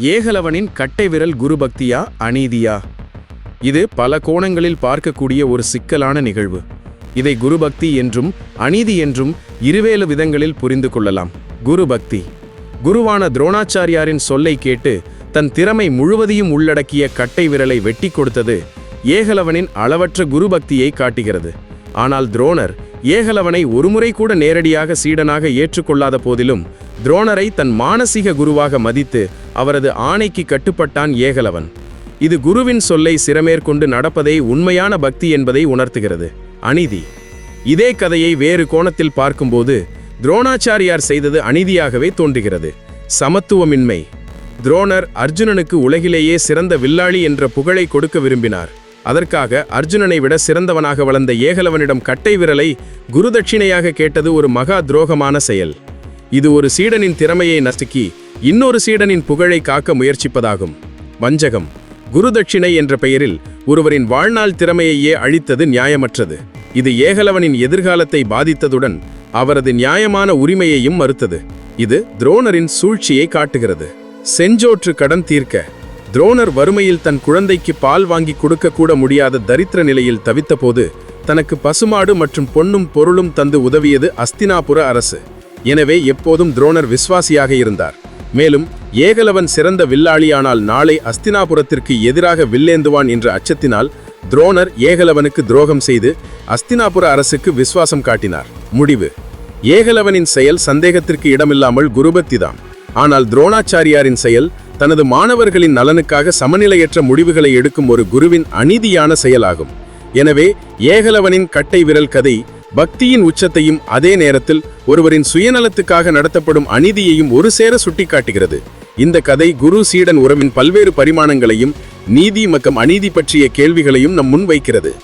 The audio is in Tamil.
ஏகலவனின் கட்டை விரல் குருபக்தியா அநீதியா? இது பல கோணங்களில் பார்க்கக்கூடிய ஒரு சிக்கலான நிகழ்வு. இதை குருபக்தி என்றும் அநீதி என்றும் இருவேறு விதங்களில் புரிந்து கொள்ளலாம். குருபக்தி. குருவான துரோணாச்சாரியாரின் சொல்லை கேட்டு தன் திறமை முழுவதையும் உள்ளடக்கிய கட்டை விரலை வெட்டி கொடுத்தது ஏகலவனின் அளவற்ற குருபக்தியை காட்டுகிறது. ஆனால் துரோணர் ஏகலவனை ஒருமுறை கூட நேரடியாக சீடனாக ஏற்றுக்கொள்ளாத போதிலும் துரோணரை தன் மானசீக குருவாக மதித்து அவரது ஆணைக்கு கட்டுப்பட்டான் ஏகலவன். இது குருவின் சொல்லை சிரமேற்கொண்டு நடப்பதை உண்மையான பக்தி என்பதை உணர்த்துகிறது. அநீதி. இதே கதையை வேறு கோணத்தில் பார்க்கும்போது துரோணாச்சாரியார் செய்தது அநீதியாகவே தோன்றுகிறது. சமத்துவமின்மை. துரோணர் அர்ஜுனனுக்கு உலகிலேயே சிறந்த வில்லாளி என்ற புகழை கொடுக்க விரும்பினார். அதற்காக அர்ஜுனனை விட சிறந்தவனாக வளர்ந்த ஏகலவனிடம் கட்டை விரலை குருதட்சிணையாக கேட்டது ஒரு மகா துரோகமான செயல். இது ஒரு சீடனின் திறமையை நசுக்கி இன்னொரு சீடனின் புகழை காக்க முயற்சிப்பதாகும். வஞ்சகம். குருதட்சிணை என்ற பெயரில் ஒருவரின் வாழ்நாள் திறமையையே அழித்தது நியாயமற்றது. இது ஏகலவனின் எதிர்காலத்தை பாதித்ததுடன் அவரது நியாயமான உரிமையையும் மறுத்தது. இது துரோணரின் சூழ்ச்சியை காட்டுகிறது. செஞ்சோற்று கடன் தீர்க்க. துரோணர் வறுமையில் தன் குழந்தைக்கு பால் வாங்கி கொடுக்க கூட முடியாத தரித்திர நிலையில் தவித்தபோது தனக்கு பசுமாடு மற்றும் பொன்னும் பொருளும் தந்து உதவியது அஸ்தினாபுர அரசு. எனவே எப்போதும் துரோணர் விஸ்வாசியாக இருந்தார். மேலும் ஏகலவன் சிறந்த வில்லாளியானால் நாளை அஸ்தினாபுரத்திற்கு எதிராக வில்லேந்துவான் என்ற அச்சத்தினால் துரோணர் ஏகலவனுக்கு துரோகம் செய்து அஸ்தினாபுர அரசுக்கு விசுவாசம் காட்டினார். முடிவு. ஏகலவனின் செயல் சந்தேகத்திற்கு இடமில்லாமல் குருபத்திதான் ஆனால் துரோணாச்சாரியாரின் செயல் தனது மாணவர்களின் நலனுக்காக சமநிலையற்ற முடிவுகளை எடுக்கும் ஒரு குருவின் அநீதியான செயலாகும். எனவே ஏகலவனின் கட்டை விரல் கதை பக்தியின் உச்சத்தையும் அதே நேரத்தில் ஒருவரின் சுயநலத்துக்காக நடத்தப்படும் அநீதியையும் ஒரு சேர சுட்டிக்காட்டுகிறது. இந்த கதை குரு சீடன் உறவின் பல்வேறு பரிமாணங்களையும் நீதி மற்றும் அநீதி பற்றிய கேள்விகளையும் நம் முன் வைக்கிறது.